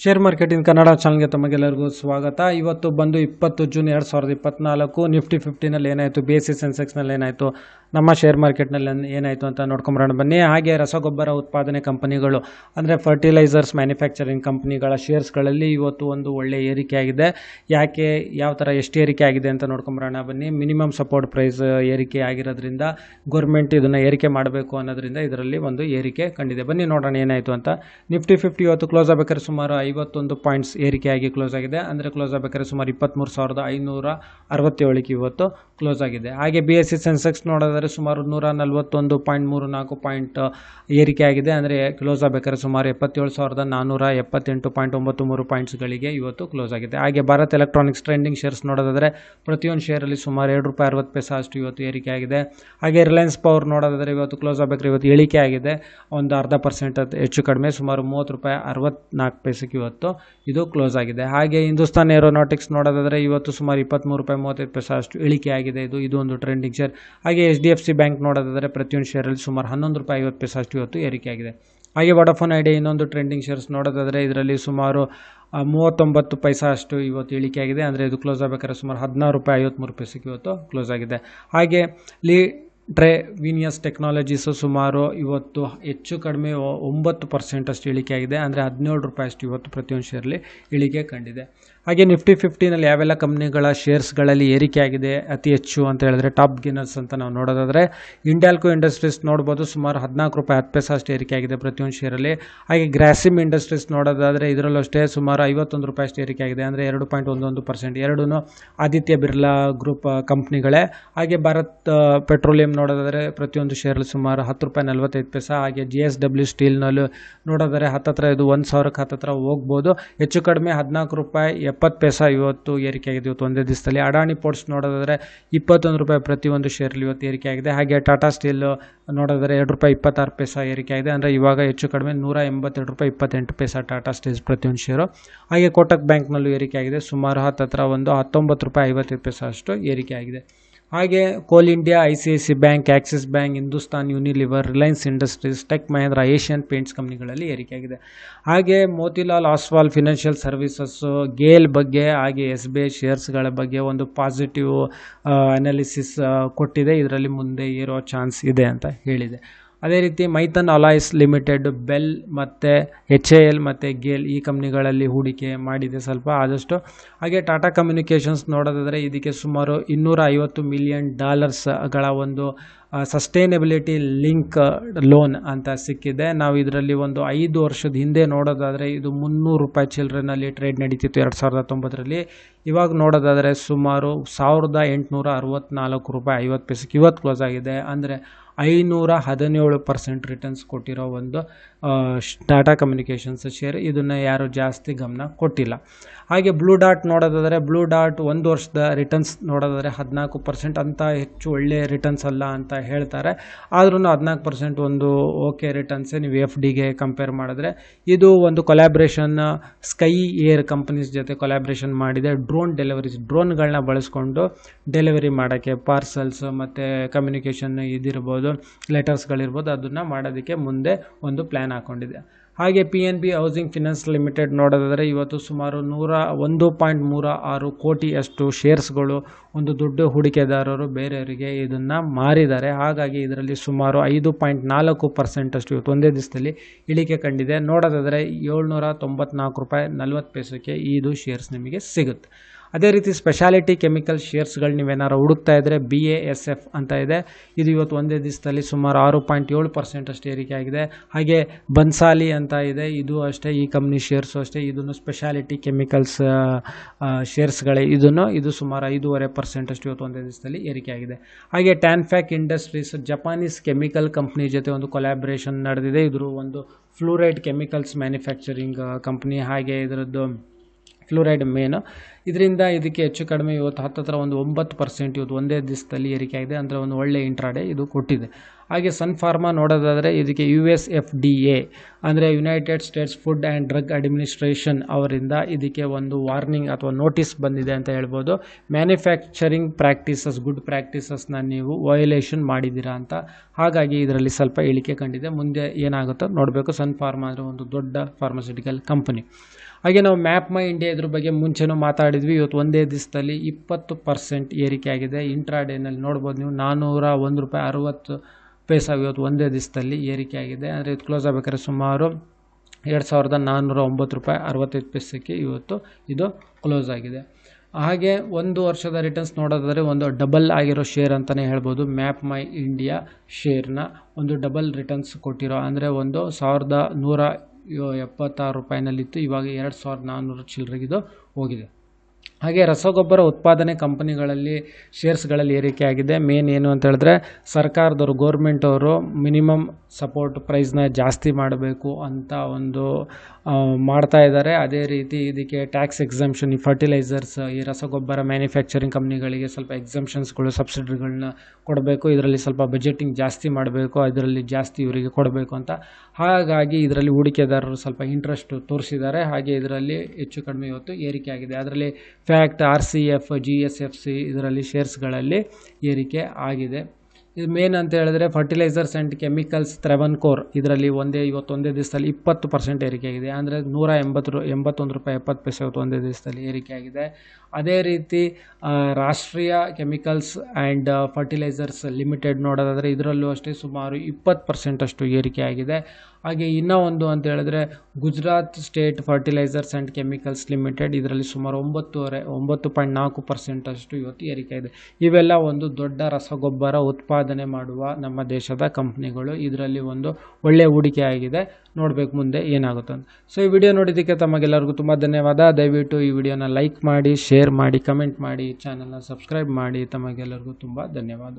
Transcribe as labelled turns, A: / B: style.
A: Share market Kannada ಚಾನಲ್ಗೆ ತಮಗೆಲ್ಲರಿಗೂ ಸ್ವಾಗತ. ಇವತ್ತು ಬಂದು ಇಪ್ಪತ್ತು ಜೂನ್ ಎರಡು ಸಾವಿರದ ಇಪ್ಪತ್ನಾಲ್ಕು ನಿಫ್ಟಿ ಫಿಫ್ಟಿನಲ್ಲಿ ಏನಾಯಿತು ಬಿ ಎಸ್ ಸಿ ಸೆನ್ಸೆಕ್ಸ್ನಲ್ಲಿ ಏನಾಯಿತು ನಮ್ಮ ಶೇರ್ ಮಾರ್ಕೆಟ್ನಲ್ಲಿ ಏನಾಯಿತು ಅಂತ ನೋಡ್ಕೊಂಬರೋಣ. ಬನ್ನಿ, ಹಾಗೆ ರಸಗೊಬ್ಬರ ಉತ್ಪಾದನೆ ಕಂಪನಿಗಳು, ಅಂದರೆ ಫರ್ಟಿಲೈಸರ್ಸ್ ಮ್ಯಾನುಫ್ಯಾಕ್ಚರಿಂಗ್ ಕಂಪ್ನಿಗಳ ಶೇರ್ಸ್ಗಳಲ್ಲಿ ಇವತ್ತು ಒಂದು ಒಳ್ಳೆಯ ಏರಿಕೆ ಆಗಿದೆ ಯಾಕೆ, ಯಾವ ಥರ ಎಷ್ಟು ಏರಿಕೆ ಆಗಿದೆ ಅಂತ ನೋಡ್ಕೊಂಬರೋಣ. ಬನ್ನಿ ಮಿನಿಮಮ್ ಸಪೋರ್ಟ್ ಪ್ರೈಸ್ ಏರಿಕೆ ಆಗಿರೋದ್ರಿಂದ ಗೌರ್ಮೆಂಟ್ ಇದನ್ನು ಏರಿಕೆ ಮಾಡಬೇಕು ಅನ್ನೋದ್ರಿಂದ ಇದರಲ್ಲಿ ಒಂದು ಏರಿಕೆ ಕಂಡಿದೆ. ಬನ್ನಿ, ನೋಡೋಣ ಏನಾಯಿತು ಅಂತ. ನಿಫ್ಟಿ ಫಿಫ್ಟಿ ಇವತ್ತು ಕ್ಲೋಸ್ ಆಗಬೇಕಾದ್ರೆ ಸುಮಾರು ಐವತ್ತೊಂದು ಪಾಯಿಂಟ್ಸ್ ಏರಿಕೆ ಆಗಿ ಕ್ಲೋಸ್ ಆಗಿದೆ. ಅಂದರೆ ಕ್ಲೋಸ್ ಆಗಬೇಕಾದ್ರೆ ಸುಮಾರು ಇಪ್ಪತ್ತ್ಮೂರು ಸಾವಿರದ ಐನೂರ ಅರವತ್ತೇಳಕ್ಕೆ ಇವತ್ತು ಕ್ಲೋಸ್ ಆಗಿದೆ. ಹಾಗೆ ಬಿ ಎಸ್ ಸಿ ಸೆನ್ಸೆಕ್ಸ್ ನೋಡೋದಾದ್ರೆ ಸುಮಾರು ನೂರ ನಲವತ್ತೊಂದು ಪಾಯಿಂಟ್ ಮೂರು ನಾಲ್ಕು ಪಾಯಿಂಟ್ ಏರಿಕೆ ಆಗಿದೆ ಅಂದರೆ ಕ್ಲೋಸ್ ಆಗಬೇಕಾದ್ರೆ ಸುಮಾರು ಎಪ್ಪತ್ತೇಳು ಸಾವಿರದ ನಾನ್ನೂರ ಎಪ್ಪತ್ತೆಂಟು ಪಾಯಿಂಟ್ ಒಂಬತ್ತು ಮೂರು ಪಾಯಿಂಟ್ಸ್ಗಳಿಗೆ ಇವತ್ತು ಕ್ಲೋಸ್ ಆಗಿದೆ. ಹಾಗೆ ಭಾರತ್ ಎಲೆಕ್ಟ್ರಾನಿಕ್ಸ್ ಟ್ರೆಂಡಿಂಗ್ ಶೇರ್ಸ್ ನೋಡೋದಾದರೆ ಪ್ರತಿಯೊಂದು ಶೇರಲ್ಲಿ ಸುಮಾರು ಎರಡು ರೂಪಾಯಿ ಅರವತ್ತು ಪೈಸೆ ಅಷ್ಟು ಇವತ್ತು ಏರಿಕೆ ಆಗಿದೆ ಹಾಗೆ ರಿಲಯನ್ಸ್ ಪವರ್ ನೋಡೋದಾದರೆ ಇವತ್ತು ಕ್ಲೋಸ್ ಆಗಬೇಕಾದ್ರೆ ಇವತ್ತು ಇಳಿಕೆ ಆಗಿದೆ ಒಂದು ಅರ್ಧ ಪರ್ಸೆಂಟ್ ಹೆಚ್ಚು ಕಡಿಮೆ, ಸುಮಾರು ಮೂವತ್ತು ರೂಪಾಯಿ ಅರವತ್ನಾಲ್ಕು ಪೈಸೆಗೆ ಇವತ್ತು ಇದು ಕ್ಲೋಸ್ ಆಗಿದೆ. ಹಾಗೆ ಹಿಂದೂಸ್ತಾನ್ ಏರೋನಾಟಿಕ್ಸ್ ನೋಡೋದಾದರೆ ಇವತ್ತು ಸುಮಾರು ಇಪ್ಪತ್ತ್ಮೂರು ರೂಪಾಯಿ ಮೂವತ್ತೈದು ಪೈಸೆ ಅಷ್ಟು ಇಳಿಕೆ ಆಗಿದೆ ಇದು ಇದು ಒಂದು ಟ್ರೆಂಡಿಂಗ್ ಶೇರ್ ಹಾಗೆ H D F C bank ನೋಡೋದಾದರೆ ಪ್ರತಿಯೊಂದು ಶೇರಲ್ಲಿ ಸುಮಾರು ಹನ್ನೊಂದು ರೂಪಾಯಿ ಐವತ್ತು ಪೈಸೆ ಅಷ್ಟು ಇವತ್ತು ಏರಿಕೆಯಾಗಿದೆ. ಹಾಗೆ ವಡಾಫೋನ್ ಐಡಿಯಾ ಇನ್ನೊಂದು ಟ್ರೆಂಡಿಂಗ್ ಶೇರ್ಸ್ ನೋಡೋದಾದರೆ ಇದರಲ್ಲಿ ಸುಮಾರು ಮೂವತ್ತೊಂಬತ್ತು ಪೈಸಾ ಅಷ್ಟು ಇವತ್ತು ಇಳಿಕೆಯಾಗಿದೆ ಅಂದರೆ ಇದು ಕ್ಲೋಸ್ ಆಗಬೇಕಾದ್ರೆ ಸುಮಾರು ಹದಿನಾರು ರೂಪಾಯಿ ಐವತ್ತ್ಮೂರು ಪೈಸೆಗೆ ಇವತ್ತು ಕ್ಲೋಸ್ ಆಗಿದೆ. ಹಾಗೆ ಲೀ ಟ್ರೇ ವೀನಿಯಸ್ ಟೆಕ್ನಾಲಜೀಸು ಸುಮಾರು ಇವತ್ತು ಹೆಚ್ಚು ಕಡಿಮೆ ಒಂಬತ್ತು ಪರ್ಸೆಂಟಷ್ಟು ಇಳಿಕೆ ಆಗಿದೆ. ಅಂದರೆ ಹದಿನೇಳು ರೂಪಾಯಿ ಅಷ್ಟು ಇವತ್ತು ಪ್ರತಿಯೊಂದು ಶೇರಲ್ಲಿ ಇಳಿಕೆ ಕಂಡಿದೆ. ಹಾಗೆ ನಿಫ್ಟಿ ಫಿಫ್ಟಿನಲ್ಲಿ ಯಾವೆಲ್ಲ ಕಂಪ್ನಿಗಳ ಶೇರ್ಸ್ಗಳಲ್ಲಿ ಏರಿಕೆ ಆಗಿದೆ, ಅತಿ ಹೆಚ್ಚು ಅಂತ ಹೇಳಿದ್ರೆ ಟಾಪ್ ಗಿನ್ನರ್ಸ್ ಅಂತ ನಾವು ನೋಡೋದಾದರೆ ಇಂಡಿಯಾಲ್ಕೋ ಇಂಡಸ್ಟ್ರೀಸ್ ನೋಡ್ಬೋದು ಸುಮಾರು ಹದಿನಾಲ್ಕು ರೂಪಾಯಿ ಹತ್ತು ಪೈಸೆ ಅಷ್ಟು ಏರಿಕೆ ಆಗಿದೆ ಪ್ರತಿಯೊಂದು ಶೇರಲ್ಲಿ ಹಾಗೆ ಗ್ರಾಸಿಮ್ ಇಂಡಸ್ಟ್ರೀಸ್ ನೋಡೋದಾದರೆ ಇದರಲ್ಲೂ ಅಷ್ಟೇ ಸುಮಾರು ಐವತ್ತೊಂದು ರೂಪಾಯಿ ಅಷ್ಟು ಏರಿಕೆ ಆಗಿದೆ. ಅಂದರೆ ಎರಡು ಪಾಯಿಂಟ್ ಒಂದೊಂದು ಪರ್ಸೆಂಟ್ ಎರಡೂ ಆದಿತ್ಯ ಬಿರ್ಲಾ ಗ್ರೂಪ್ ಕಂಪ್ನಿಗಳೇ. ಹಾಗೆ ಭಾರತ್ ಪೆಟ್ರೋಲಿಯಂ ನೋಡೋದಾದರೆ ಪ್ರತಿಯೊಂದು ಶೇರಲ್ಲಿ ಸುಮಾರು ಹತ್ತು ರೂಪಾಯಿ ನಲ್ವತ್ತೈದು ಪೈಸೆ, ಹಾಗೆ ಜಿ ಎಸ್ ಡಬ್ಲ್ಯೂ ಸ್ಟೀಲ್ನಲ್ಲೂ ನೋಡೋದಾದರೆ ಹತ್ತತ್ರ ಇದು ಒಂದು ಸಾವಿರಕ್ಕೆ ಹತ್ತತ್ರ ಹೋಗ್ಬೋದು. ಹೆಚ್ಚು ಕಡಿಮೆ ಹದಿನಾಲ್ಕು ರೂಪಾಯಿ ಎಪ್ಪತ್ತು ಪೈಸೆ ಇವತ್ತು ಏರಿಕೆ ಆಗಿದೆ ಇವತ್ತು ಒಂದೇ ದಿವಸದಲ್ಲಿ. ಅಡಾಣಿ ಪೋರ್ಟ್ಸ್ ನೋಡೋದಾದರೆ ಇಪ್ಪತ್ತೊಂದು ರೂಪಾಯಿ ಪ್ರತಿಯೊಂದು ಶೇರಲ್ಲಿ ಇವತ್ತು ಏರಿಕೆ ಆಗಿದೆ. ಹಾಗೆ ಟಾಟಾ ಸ್ಟೀಲ್ ನೋಡೋದಾದರೆ ಎರಡು ರೂಪಾಯಿ ಇಪ್ಪತ್ತಾರು ಪೈಸೆ ಏರಿಕೆ ಆಗಿದೆ. ಅಂದರೆ ಇವಾಗ ಹೆಚ್ಚು ಕಡಿಮೆ ನೂರ ಎಂಬತ್ತೆರಡು ರೂಪಾಯಿ ಇಪ್ಪತ್ತೆಂಟು ಪೈಸೆ ಟಾಟಾ ಸ್ಟೀಲ್ಸ್ ಪ್ರತಿಯೊಂದು ಶೇರು ಹಾಗೆ ಕೋಟಕ್ ಬ್ಯಾಂಕ್ನಲ್ಲೂ ಏರಿಕೆ ಆಗಿದೆ. ಸುಮಾರು ಹತ್ತತ್ರ ಒಂದು ಹತ್ತೊಂಬತ್ತು ರೂಪಾಯಿ ಐವತ್ತೈದು ಪೈಸೆ ಅಷ್ಟು ಏರಿಕೆ ಆಗಿದೆ. ಹಾಗೆ coal India, I C I C bank, Axis bank, Hindustan, Unilever, Reliance Industries, Tech Mahindra, Asian Paints ಕಂಪ್ನಿಗಳಲ್ಲಿ ಏರಿಕೆಯಾಗಿದೆ. ಹಾಗೆ ಮೋತಿಲಾಲ್ ಆಸ್ವಾಲ್ ಫಿನಾನ್ಷಿಯಲ್ ಸರ್ವಿಸಸ್ಸು, ಗೇಲ್ ಬಗ್ಗೆ, ಹಾಗೆ ಎಸ್ ಬಿ ಐ ಶೇರ್ಸ್ಗಳ ಬಗ್ಗೆ ಒಂದು ಪಾಸಿಟಿವ್ ಅನಾಲಿಸಿಸ್ ಕೊಟ್ಟಿದೆ. ಇದರಲ್ಲಿ ಮುಂದೆ ಏರೋ ಚಾನ್ಸ್ ಇದೆ ಅಂತ ಹೇಳಿದೆ. ಅದೇ ರೀತಿ ಮೈತನ್ ಅಲಾಯ್ಸ್ ಲಿಮಿಟೆಡ್, ಬೆಲ್ ಮತ್ತು ಎಚ್ ಎ ಎಲ್ ಮತ್ತು ಗೇಲ್ ಈ ಕಂಪ್ನಿಗಳಲ್ಲಿ ಹೂಡಿಕೆ ಮಾಡಿದೆ ಸ್ವಲ್ಪ ಆದಷ್ಟು. ಹಾಗೆ ಟಾಟಾ ಕಮ್ಯುನಿಕೇಷನ್ಸ್ ನೋಡೋದಾದರೆ ಇದಕ್ಕೆ ಸುಮಾರು ಇನ್ನೂರ ಐವತ್ತು ಮಿಲಿಯನ್ ಡಾಲರ್ಸ್ಗಳ ಒಂದು ಸಸ್ಟೈನಬಿಲಿಟಿ ಲಿಂಕ್ ಲೋನ್ ಅಂತ ಸಿಕ್ಕಿದೆ. ನಾವು ಇದರಲ್ಲಿ ಒಂದು ಐದು ವರ್ಷದ ಹಿಂದೆ ನೋಡೋದಾದರೆ ಇದು ಮುನ್ನೂರು ರೂಪಾಯಿ ಚಿಲ್ಡ್ರನಲ್ಲಿ ಟ್ರೇಡ್ ನಡೀತಿತ್ತು ಎರಡು ಸಾವಿರದ ಹತ್ತೊಂಬತ್ತರಲ್ಲಿ ಇವಾಗ ನೋಡೋದಾದರೆ ಸುಮಾರು ಸಾವಿರದ ಎಂಟುನೂರ ಅರವತ್ತ್ನಾಲ್ಕು ರೂಪಾಯಿ ಐವತ್ತು ಪೈಸೆಗೆ, ಇವತ್ತು ಕ್ಲೋಸ್ ಆಗಿದೆ. ಅಂದರೆ ಐನೂರ ಹದಿನೇಳು ಪರ್ಸೆಂಟ್ ರಿಟರ್ನ್ಸ್ ಕೊಟ್ಟಿರೋ ಒಂದು ಟಾಟಾ ಕಮ್ಯುನಿಕೇಷನ್ಸ್ ಶೇರ್ ಇದನ್ನು ಯಾರು ಜಾಸ್ತಿ ಗಮನ ಕೊಟ್ಟಿಲ್ಲ. ಹಾಗೆ ಬ್ಲೂ ಡಾಟ್ ನೋಡೋದಾದರೆ ಬ್ಲೂ ಡಾಟ್ ಒಂದು ವರ್ಷದ ರಿಟರ್ನ್ಸ್ ನೋಡೋದಾದರೆ ಹದಿನಾಲ್ಕು ಪರ್ಸೆಂಟ್ ಅಂತ ಹೆಚ್ಚು ಒಳ್ಳೆಯ ರಿಟರ್ನ್ಸ್ ಅಲ್ಲ ಅಂತ ಹೇಳ್ತಾರೆ. ಆದ್ರೂ ಹದಿನಾಲ್ಕು ಪರ್ಸೆಂಟ್ ಒಂದು ಓಕೆ ರಿಟರ್ನ್ಸೇ ನೀವು ಎಫ್ ಡಿಗೆ ಕಂಪೇರ್ ಮಾಡಿದ್ರೆ, ಇದು ಒಂದು ಕೊಲ್ಯಾಬ್ರೇಷನ್ ಸ್ಕೈ ಏರ್ ಕಂಪನೀಸ್ ಜೊತೆ ಕೊಲ್ಯಾಬ್ರೇಷನ್ ಮಾಡಿದೆ. ಡ್ರೋನ್ ಡೆಲಿವರೀಸ್ ಡ್ರೋನ್ಗಳನ್ನ ಬಳಸ್ಕೊಂಡು ಡೆಲಿವರಿ ಮಾಡೋಕ್ಕೆ ಪಾರ್ಸಲ್ಸ್ ಮತ್ತು ಕಮ್ಯುನಿಕೇಷನ್ ಇದಿರ್ಬೋದು. ಲೆಟರ್ಸ್ಗಳಿರ್ಬೋದು ಅದನ್ನು ಮಾಡೋದಕ್ಕೆ ಮುಂದೆ ಒಂದು ಪ್ಲ್ಯಾನ್ ಹಾಕ್ಕೊಂಡಿದೆ ಹಾಗೆ P N B housing finance limited ನೋಡೋದಾದರೆ ಇವತ್ತು ಸುಮಾರು ನೂರ ಒಂದು ಪಾಯಿಂಟ್ ಮೂರ ಆರು ಕೋಟಿಯಷ್ಟು ಶೇರ್ಸ್ಗಳು ಒಂದು ದೊಡ್ಡ ಹೂಡಿಕೆದಾರರು ಬೇರೆಯವರಿಗೆ ಇದನ್ನು ಮಾರಿದ್ದಾರೆ. ಹಾಗಾಗಿ ಇದರಲ್ಲಿ ಸುಮಾರು ಐದು ಪಾಯಿಂಟ್ ನಾಲ್ಕು ಪರ್ಸೆಂಟಷ್ಟು ಇವತ್ತು ಒಂದೇ ದಿವಸದಲ್ಲಿ ಇಳಿಕೆ ಕಂಡಿದೆ. ನೋಡೋದಾದರೆ ಏಳ್ನೂರ ತೊಂಬತ್ನಾಲ್ಕು ರೂಪಾಯಿ ನಲ್ವತ್ತು ಪೈಸಕ್ಕೆ ಇದು ಶೇರ್ಸ್ ನಿಮಗೆ ಸಿಗುತ್ತೆ. ಅದೇ ರೀತಿ ಸ್ಪೆಷಾಲಿಟಿ ಕೆಮಿಕಲ್ ಶೇರ್ಸ್ಗಳು ನೀವೇನಾರು ಹುಡುಕ್ತಾ ಇದ್ದರೆ ಬಿ ಎ ಎಸ್ ಎಫ್ ಅಂತ ಇದೆ. ಇದು ಇವತ್ತು ಒಂದೇ ದಿವಸದಲ್ಲಿ ಸುಮಾರು ಆರು ಪಾಯಿಂಟ್ ಏಳು ಪರ್ಸೆಂಟ್ ಅಷ್ಟು ಏರಿಕೆ ಆಗಿದೆ. ಹಾಗೆ ಬನ್ಸಾಲಿ ಅಂತ ಇದೆ. ಇದು ಅಷ್ಟೇ, ಈ ಕಂಪ್ನಿ ಶೇರ್ಸು ಅಷ್ಟೇ ಇದನ್ನು ಸ್ಪೆಷಾಲಿಟಿ ಕೆಮಿಕಲ್ಸ್ ಶೇರ್ಸ್ಗಳೇ ಇದನ್ನು ಇದು ಸುಮಾರು ಐದೂವರೆ ಪರ್ಸೆಂಟ್ ಅಷ್ಟು ಇವತ್ತು ಒಂದೇ ದಿವಸದಲ್ಲಿ ಏರಿಕೆ ಆಗಿದೆ. ಹಾಗೆ Tanfac industries Japanese chemical company ಜೊತೆ ಒಂದು ಕೊಲ್ಯಾಬ್ರೇಷನ್ ನಡೆದಿದೆ. ಇದ್ರ ಒಂದು ಫ್ಲೂರೈಡ್ ಕೆಮಿಕಲ್ಸ್ ಮ್ಯಾನುಫ್ಯಾಕ್ಚರಿಂಗ್ ಕಂಪ್ನಿ ಹಾಗೆ ಇದರದ್ದು ಫ್ಲೂರೈಡ್ ಮೇನ್. ಇದರಿಂದ ಇದಕ್ಕೆ ಹೆಚ್ಚು ಕಡಿಮೆ ಇವತ್ತು ಹತ್ತತ್ರ ಒಂದು ಒಂಬತ್ತು ಪರ್ಸೆಂಟ್ ಇವತ್ತು ಒಂದೇ ದಿವಸದಲ್ಲಿ ಏರಿಕೆ ಆಗಿದೆ. ಅಂದರೆ ಒಂದು ಒಳ್ಳೆ ಇಂಟ್ರಾಡೆ ಇದು ಕೊಟ್ಟಿದೆ. ಹಾಗೆ ಸನ್ ಫಾರ್ಮಾ ನೋಡೋದಾದರೆ ಇದಕ್ಕೆ U S F D A ಅಂದರೆ United States Food and Drug Administration ಅವರಿಂದ ಇದಕ್ಕೆ ಒಂದು ವಾರ್ನಿಂಗ್ ಅಥವಾ ನೋಟಿಸ್ ಬಂದಿದೆ ಅಂತ ಹೇಳ್ಬೋದು. ಮ್ಯಾನುಫ್ಯಾಕ್ಚರಿಂಗ್ ಪ್ರಾಕ್ಟೀಸಸ್ ಗುಡ್ ಪ್ರಾಕ್ಟೀಸಸ್ನ ನೀವು ವಯೋಲೇಷನ್ ಮಾಡಿದ್ದೀರಾ ಅಂತ. ಹಾಗಾಗಿ ಇದರಲ್ಲಿ ಸ್ವಲ್ಪ ಇಳಿಕೆ ಕಂಡಿದೆ. ಮುಂದೆ ಏನಾಗುತ್ತೋ ನೋಡಬೇಕು. ಸನ್ ಫಾರ್ಮಾ ಅಂದರೆ ಒಂದು ದೊಡ್ಡ ಫಾರ್ಮಸ್ಯೂಟಿಕಲ್ ಕಂಪನಿ ಹಾಗೆ ನಾವು ಮ್ಯಾಪ್ ಮೈ ಇಂಡಿಯಾ ಇದ್ರ ಬಗ್ಗೆ ಮುಂಚೆನೂ ಮಾತಾಡಿದ್ವಿ. ಇವತ್ತು ಒಂದೇ ದಿವಸದಲ್ಲಿ ಇಪ್ಪತ್ತು ಪರ್ಸೆಂಟ್ ಏರಿಕೆ ಆಗಿದೆ. ಇಂಟ್ರಾಡೇನಲ್ಲಿ ನೋಡ್ಬೋದು ನೀವು ನಾನ್ನೂರ ಒಂದು ರೂಪಾಯಿ ಅರುವತ್ತು ಪೈಸಾ ಇವತ್ತು ಒಂದೇ ದಿವಸದಲ್ಲಿ ಏರಿಕೆ ಆಗಿದೆ. ಅಂದರೆ ಇದು ಕ್ಲೋಸ್ ಆಗಬೇಕಾದ್ರೆ ಸುಮಾರು ಎರಡು ಸಾವಿರದ ನಾನ್ನೂರ ಒಂಬತ್ತು ರೂಪಾಯಿ ಅರವತ್ತೈದು ಪೈಸಕ್ಕೆ ಇವತ್ತು ಇದು ಕ್ಲೋಸ್ ಆಗಿದೆ. ಹಾಗೆ ಒಂದು ವರ್ಷದ ರಿಟರ್ನ್ಸ್ ನೋಡೋದಾದರೆ ಒಂದು ಡಬಲ್ ಆಗಿರೋ ಶೇರ್ ಅಂತಲೇ ಹೇಳ್ಬೋದು. ಮ್ಯಾಪ್ ಮೈ ಇಂಡಿಯಾ ಶೇರ್ನ ಒಂದು ಡಬಲ್ ರಿಟರ್ನ್ಸ್ ಕೊಟ್ಟಿರೋ, ಅಂದರೆ ಒಂದು ಸಾವಿರದ ನೂರ ಎಪ್ಪತ್ತಾರು ರೂಪಾಯಿನಲ್ಲಿತ್ತು. ಇವಾಗ ಎರಡು ಸಾವಿರದ ನಾನ್ನೂರು ಚಿಲ್ಲರೆಗಿದು ಹೋಗಿದೆ. ಹಾಗೆ ರಸಗೊಬ್ಬರ ಉತ್ಪಾದನೆ ಕಂಪನಿಗಳಲ್ಲಿ ಶೇರ್ಸ್ಗಳಲ್ಲಿ ಏರಿಕೆ ಆಗಿದೆ. ಮೇನ್ ಏನು ಅಂತ ಹೇಳಿದ್ರೆ ಸರ್ಕಾರದವರು ಗೋರ್ಮೆಂಟ್ ಅವರು ಮಿನಿಮಮ್ ಸಪೋರ್ಟ್ ಪ್ರೈಸ್ನ ಜಾಸ್ತಿ ಮಾಡಬೇಕು ಅಂತ ಒಂದು ಮಾಡ್ತಾ ಇದ್ದಾರೆ. ಅದೇ ರೀತಿ ಇದಕ್ಕೆ ಟ್ಯಾಕ್ಸ್ ಎಕ್ಸಮ್ಷನ್ ಈ ಫರ್ಟಿಲೈಸರ್ಸ್ ಈ ರಸಗೊಬ್ಬರ ಮ್ಯಾನುಫ್ಯಾಕ್ಚರಿಂಗ್ ಕಂಪ್ನಿಗಳಿಗೆ ಸ್ವಲ್ಪ ಎಕ್ಸಮ್ಷನ್ಸ್ಗಳು ಸಬ್ಸಿಡಿಗಳನ್ನ ಕೊಡಬೇಕು. ಇದರಲ್ಲಿ ಸ್ವಲ್ಪ ಬಜೆಟಿಂಗ್ ಜಾಸ್ತಿ ಮಾಡಬೇಕು. ಅದರಲ್ಲಿ ಜಾಸ್ತಿ ಇವರಿಗೆ ಕೊಡಬೇಕು ಅಂತ. ಹಾಗಾಗಿ ಇದರಲ್ಲಿ ಹೂಡಿಕೆದಾರರು ಸ್ವಲ್ಪ ಇಂಟ್ರೆಸ್ಟ್ ತೋರಿಸಿದ್ದಾರೆ. ಹಾಗೆ ಇದರಲ್ಲಿ ಹೆಚ್ಚು ಕಡಿಮೆ ಇವತ್ತು ಏರಿಕೆ ಆಗಿದೆ. ಅದರಲ್ಲಿ FACT R C F G S F C ಇದರಲ್ಲಿ ಶೇರ್ಸ್ಗಳಲ್ಲಿ ಏರಿಕೆ ಆಗಿದೆ. ಇದು ಮೇನ್ ಅಂತ ಹೇಳಿದ್ರೆ ಫರ್ಟಿಲೈಸರ್ಸ್ ಆ್ಯಂಡ್ ಕೆಮಿಕಲ್ಸ್ ತ್ರೆವನ್ಕೋರ್ ಇದರಲ್ಲಿ ಒಂದೇ ಇವತ್ತು ಒಂದೇ ದಿವಸದಲ್ಲಿ ಇಪ್ಪತ್ತು ಪರ್ಸೆಂಟ್ ಏರಿಕೆ ಆಗಿದೆ. ಅಂದರೆ ನೂರ ಎಂಬತ್ತು ರೂ, ಎಂಬತ್ತೊಂದು ರೂಪಾಯಿ, ಎಪ್ಪತ್ತು ಪೈಸೆ ಇವತ್ತು ಒಂದೇ ದಿವಸದಲ್ಲಿ ಏರಿಕೆ ಆಗಿದೆ. ಅದೇ ರೀತಿ ರಾಷ್ಟ್ರೀಯ ಕೆಮಿಕಲ್ಸ್ ಆ್ಯಂಡ್ ಫರ್ಟಿಲೈಸರ್ಸ್ ಲಿಮಿಟೆಡ್ ನೋಡೋದಾದರೆ ಇದರಲ್ಲೂ ಅಷ್ಟೇ ಸುಮಾರು ಇಪ್ಪತ್ತು ಪರ್ಸೆಂಟಷ್ಟು ಏರಿಕೆ ಆಗಿದೆ. ಹಾಗೆ ಇನ್ನೂ ಒಂದು ಅಂತ ಹೇಳಿದ್ರೆ Gujarat state fertilisers and chemicals limited ಇದರಲ್ಲಿ ಸುಮಾರು ಒಂಬತ್ತುವರೆ, ಒಂಬತ್ತು ಪಾಯಿಂಟ್ ನಾಲ್ಕು ಪರ್ಸೆಂಟಷ್ಟು ಇವತ್ತು ಏರಿಕೆ ಇದೆ. ಇವೆಲ್ಲ ಒಂದು ದೊಡ್ಡ ರಸಗೊಬ್ಬರ ಉತ್ಪಾದನೆ ಮಾಡುವ ನಮ್ಮ ದೇಶದ ಕಂಪ್ನಿಗಳು. ಇದರಲ್ಲಿ ಒಂದು ಒಳ್ಳೆಯ ಹೂಡಿಕೆ ಆಗಿದೆ. ನೋಡಬೇಕು ಮುಂದೆ ಏನಾಗುತ್ತೆ ಅಂತ. ಸೊ ಈ ವಿಡಿಯೋ ನೋಡಿದ್ದಕ್ಕೆ ತಮಗೆಲ್ಲರಿಗೂ ತುಂಬ ಧನ್ಯವಾದ. ದಯವಿಟ್ಟು ಈ ವಿಡಿಯೋನ ಲೈಕ್ ಮಾಡಿ ಶೇರ್ ಮಾಡಿ ಕಮೆಂಟ್ ಮಾಡಿ ಚಾನಲ್ನ ಸಬ್ಸ್ಕ್ರೈಬ್ ಮಾಡಿ. ತಮಗೆಲ್ಲರಿಗೂ ತುಂಬ ಧನ್ಯವಾದ.